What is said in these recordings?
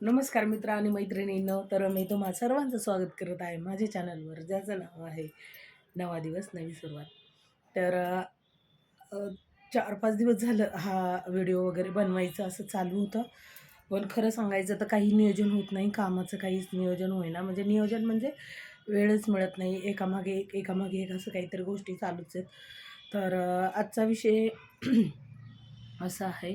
नमस्कार मित्र आणि मैत्रिणींनो तर मी तुम्हा सर्वांचं स्वागत करत आहे माझ्या चॅनलवर ज्याचं नाव आहे नवा दिवस नवी सुरुवात. तर चार पाच दिवस झालं हा व्हिडिओ वगैरे बनवायचं असं चालू होतं. पण खरं सांगायचं तर काही नियोजन होत नाही कामाचं काहीच नियोजन होईना. म्हणजे नियोजन म्हणजे वेळच मिळत नाही एकामागे एक एकामागे एक असं काहीतरी गोष्टी चालूच आहेत. तर आजचा विषय असा आहे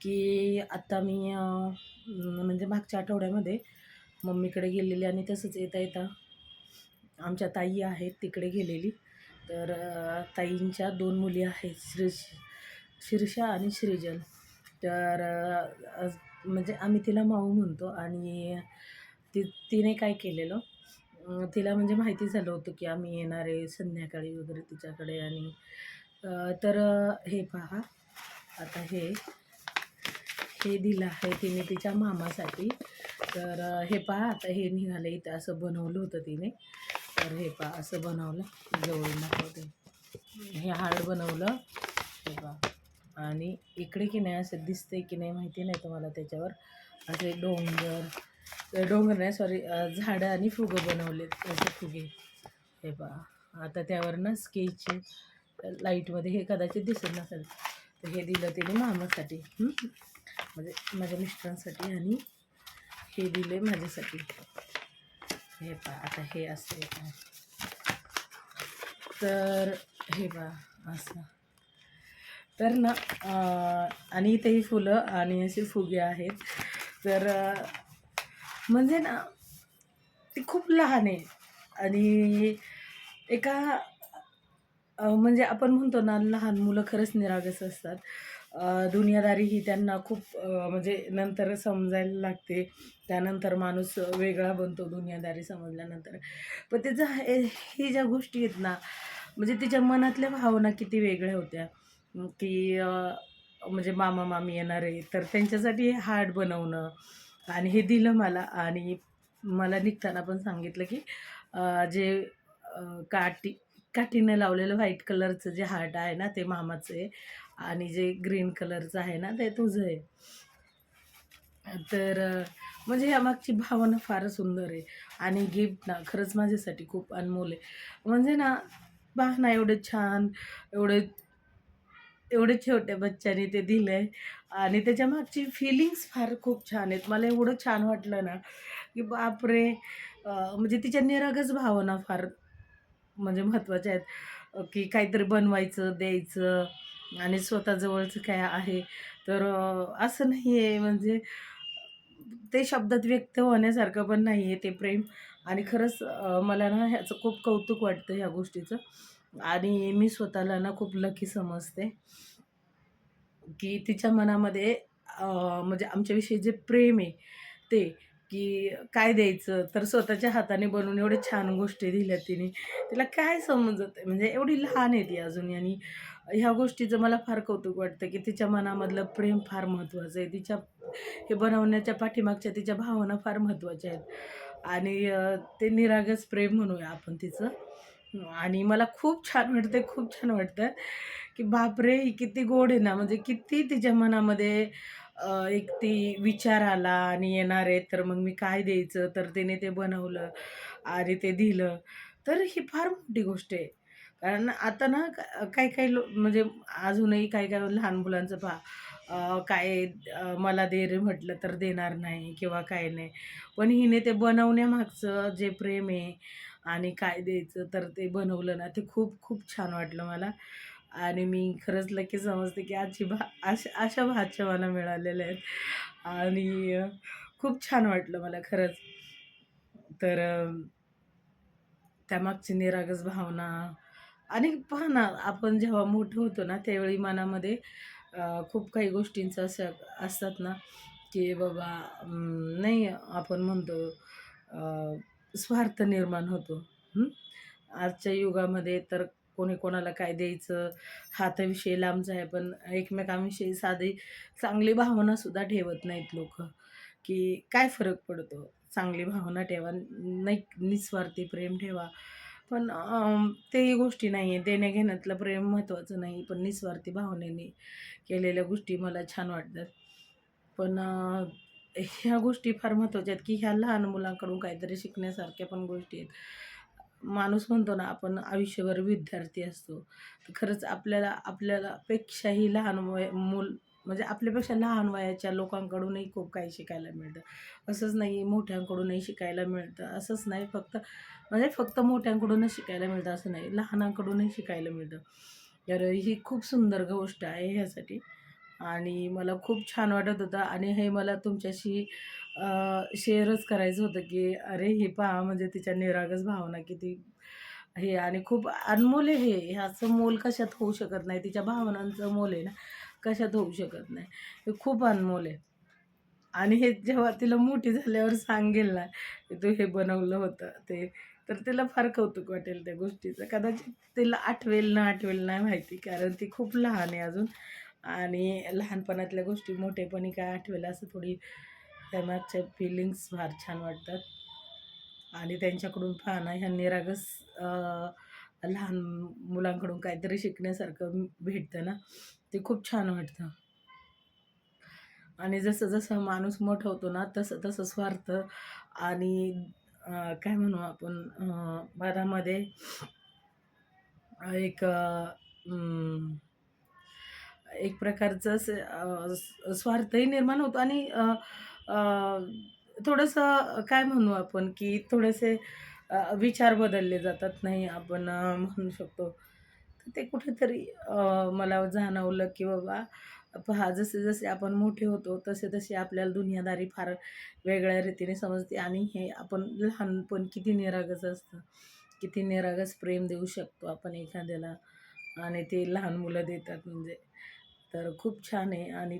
की आत्ता मी म्हणजे मागच्या आठवड्यामध्ये मम्मीकडे गेलेली आणि तसंच येता येता आमच्या ताई आहेत तिकडे गेलेली. तर ताईंच्या दोन मुली आहेत श्री शीर्षा आणि श्रीजल. तर म्हणजे आम्ही तिला माऊ म्हणतो आणि ती तिने काय केलेलं तिला म्हणजे माहिती झालं होतं की आम्ही येणार आहे संध्याकाळी वगैरे तिच्याकडे आणि तर हे पहा. आता हे हे दिलं आहे तिने तिच्या मामासाठी. तर हे पहा आता हे निघालं इथं असं बनवलं होतं तिने. तर हे पहा असं बनवलं. जवळून दाखवते. हे हार्ड बनवलं. हे पहा. आणि इकडे की नाही असं दिसतंय की नाही माहिती नाही तुम्हाला त्याच्यावर. असे डोंगर डोंगर नाही सॉरी झाडं आणि फुगं बनवलेत असे फुगे. हे पहा. आता त्यावर ना स्केच लाईटमध्ये हे कदाचित दिसत नसेल. तर हे दिलं तिने मामासाठी. म्हणजे माझ्या मिस्टरांसाठी आणि हे दिले माझ्यासाठी. हे पा आता हे असं तर हे बा असं. तर ना आणि इथेही फुलं आणि असे फुगे आहेत. तर म्हणजे ना ती खूप लहान आहे. आणि एका म्हणजे आपण म्हणतो ना लहान मुलं खरंच निरागस असतात. दुनियादारी ही त्यांना खूप म्हणजे नंतर समजायला लागते. त्यानंतर माणूस वेगळा बनतो दुनियादारी समजल्यानंतर. पण त्याचं हे ज्या गोष्टी आहेत ना म्हणजे तिच्या मनातल्या भावना किती वेगळ्या होत्या. की म्हणजे मामा मामी येणार आहे तर त्यांच्यासाठी हे हार्ट बनवणं आणि हे दिलं मला आणि मला निघताना पण सांगितलं की जे काठी काठीनं लावलेलं व्हाईट कलरचं जे हार्ट आहे ना ते मामाचं आहे. आणि जे ग्रीन कलरचं आहे ना ते तुझं आहे. तर म्हणजे ह्या मागची भावना फार सुंदर आहे. आणि गिफ्ट ना खरंच माझ्यासाठी खूप अनमोल आहे. म्हणजे ना पहा ना एवढं छान एवढं एवढे छोट्या बच्च्याने ते दिलं आहे आणि त्याच्या मागची फिलिंग्स फार खूप छान आहेत. मला एवढं छान वाटलं ना की बापरे! म्हणजे तिच्या निरागस भावना फार म्हणजे महत्त्वाच्या आहेत. की काहीतरी बनवायचं द्यायचं. आणि स्वतःजवळचं काय आहे? तर असं नाही आहे म्हणजे ते शब्दात व्यक्त होण्यासारखं पण नाही आहे ते प्रेम. आणि खरंच मला ना ह्याचं खूप कौतुक वाटतं ह्या गोष्टीचं. आणि मी स्वतःला ना खूप लकी समजते. की तिच्या मनामध्ये म्हणजे आमच्याविषयी जे प्रेम आहे ते की काय द्यायचं? तर स्वतःच्या हाताने बनवून एवढे छान गोष्टी दिल्या तिने. तिला काय समजत आहे? म्हणजे एवढी लहान आहे ती अजून. आणि ह्या गोष्टीचं मला फार कौतुक वाटतं की तिच्या मनामधलं प्रेम फार महत्त्वाचं आहे. तिच्या हे बनवण्याच्या पाठीमागच्या तिच्या भावना फार महत्त्वाच्या आहेत. आणि ते निरागस प्रेम म्हणूया आपण तिचं. आणि मला खूप छान वाटतं खूप छान वाटतं की बापरे ही किती गोड आहे ना. म्हणजे किती तिच्या मनामध्ये एक ती विचार आला आणि येणार आहे तर मग मी काय द्यायचं? तर तिने ते बनवलं आणि ते दिलं. तर ही फार मोठी गोष्ट आहे. कारण आता ना काही काही लो म्हणजे अजूनही काही काही लहान मुलांचं पहा काय मला दे रे म्हटलं तर देणार नाही किंवा काय नाही. पण हिने ते बनवण्यामागचं जे प्रेम आहे आणि काय द्यायचं तर ते बनवलं ना ते खूप खूप छान वाटलं मला. आणि मी खरंच लकी समजते की आजची भा अशा अशा भाच्या मला मिळालेल्या आहेत. आणि खूप छान वाटलं मला खरंच. तर त्यामागची निरागस भावना आणि पहा ना आपण जेव्हा मोठं होतो ना त्यावेळी मनामध्ये खूप काही गोष्टींचं असं असतात ना की बाबा नाही आपण म्हणतो स्वार्थ निर्माण होतो. आजच्या युगामध्ये तर कोणी कोणाला काय द्यायचं हा तर विषय लांबचा आहे पण एकमेकांविषयी साधी चांगली भावनासुद्धा ठेवत नाहीत लोक. की काय फरक पडतो? चांगली भावना ठेवा नाही निस्वार्थी प्रेम ठेवा. पण तेही गोष्टी नाही आहे देण्या घेण्यातलं प्रेम महत्त्वाचं नाही पण निस्वार्थी भावनेने केलेल्या गोष्टी मला छान वाटतात. पण ह्या गोष्टी फार महत्त्वाच्या आहेत की ह्या लहान मुलांकडून काहीतरी शिकण्यासारख्या पण गोष्टी आहेत. माणूस म्हणतो ना आपण आयुष्यभर विद्यार्थी असतो. तर खरंच आपल्याला आपल्याला पेक्षाही लहान वय मूल म्हणजे आपल्यापेक्षा लहान वयाच्या लोकांकडूनही खूप काही शिकायला मिळतं. असंच नाही मोठ्यांकडूनही शिकायला मिळतं. असंच नाही फक्त म्हणजे फक्त मोठ्यांकडूनच शिकायला मिळतं असं नाही लहानांकडूनही शिकायला मिळतं. तर ही खूप सुंदर गोष्ट आहे ह्यासाठी. आणि मला खूप छान वाटत होतं आणि हे मला तुमच्याशी शेअरच करायचं होतं की अरे हे पहा म्हणजे तिच्या निरागस भावना किती हे आणि खूप अनमोल हे. ह्याचं मोल कशात होऊ शकत नाही. तिच्या भावनांचं मोल आहे ना. कशात होऊ शकत नाही. हे खूप अनमोल आहे. आणि हे जेव्हा तिला मोठी झाल्यावर सांगेल ना की तू हे बनवलं होतं ते तर तिला फार कौतुक वाटेल त्या गोष्टीचं. कदाचित तिला आठवेल ना आठवेल नाही माहिती कारण ती खूप लहान आहे अजून. आणि लहानपणातल्या गोष्टी मोठेपणी काय आठवेल असं थोडी त्यामागच्या फिलिंग्स फार छान वाटतात. आणि त्यांच्याकडून पाहणं ह्या निरागस लहान मुलांकडून काहीतरी शिकण्यासारखं भेटतं ना ते खूप छान वाटतं. आणि जसं जसं माणूस मोठा होतो ना तसं तसं स्वार्थ आणि काय म्हणू आपण मनामध्ये एक एक प्रकारचं असं, स्वार्थही निर्माण होतो आणि थोडंसं काय म्हणू आपण की थोडेसे विचार बदलले जातात नाही आपण म्हणू शकतो. तर ते कुठेतरी मला जाणवलं की बाबा पहा जसे जसे आपण मोठे होतो तसे तसे आपल्याला दुनियादारी फार वेगळ्या रीतीने समजते आणि हे आपण लहानपण किती निरागस असतं. किती निरागस प्रेम देऊ शकतो आपण एखाद्याला आणि ते लहान मुलं देतात म्हणजे. तर खूप छान आहे आणि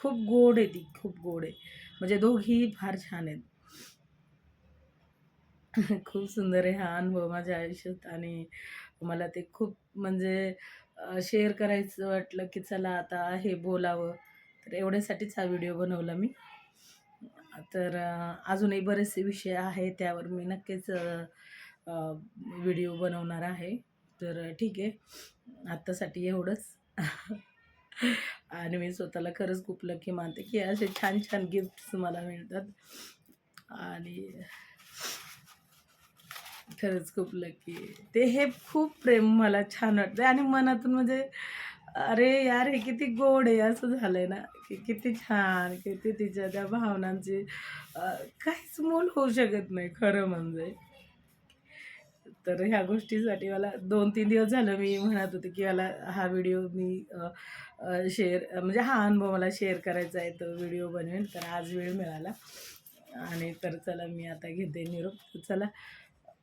खूप गोड आहे ती खूप गोड आहे. म्हणजे दोघीही फार छान आहेत. खूप सुंदर आहे हा अनुभव माझ्या आयुष्यात आणि मला ते खूप म्हणजे शेअर करायचं वाटलं की चला आता हे बोलावं. तर एवढ्यासाठीच हा व्हिडिओ बनवला मी. तर अजूनही बरेचसे विषय आहे त्यावर मी नक्कीच व्हिडिओ बनवणार आहे. तर ठीक आहे आत्तासाठी एवढंच. आणि मी स्वतःला खरंच खूप लकी मानते की असे छान छान गिफ्ट्स मला मिळतात. आणि खरंच खूप लकी ते हे खूप प्रेम मला छान वाटतं आणि मनातून म्हणजे अरे यार हे किती गोड आहे असं झालंय ना. की किती छान किती तिच्या त्या भावनांची काहीच मोल होऊ शकत नाही खरं म्हणजे. तर ह्या गोष्टीसाठी मला दोन तीन दिवस झालं मी म्हणत होते की मला हा व्हिडिओ मी शेअर म्हणजे हा अनुभव मला शेअर करायचा आहे तो व्हिडिओ बनवेन. तर आज वेळ मिळाला. आणि तर चला मी आता घेते निरोप. चला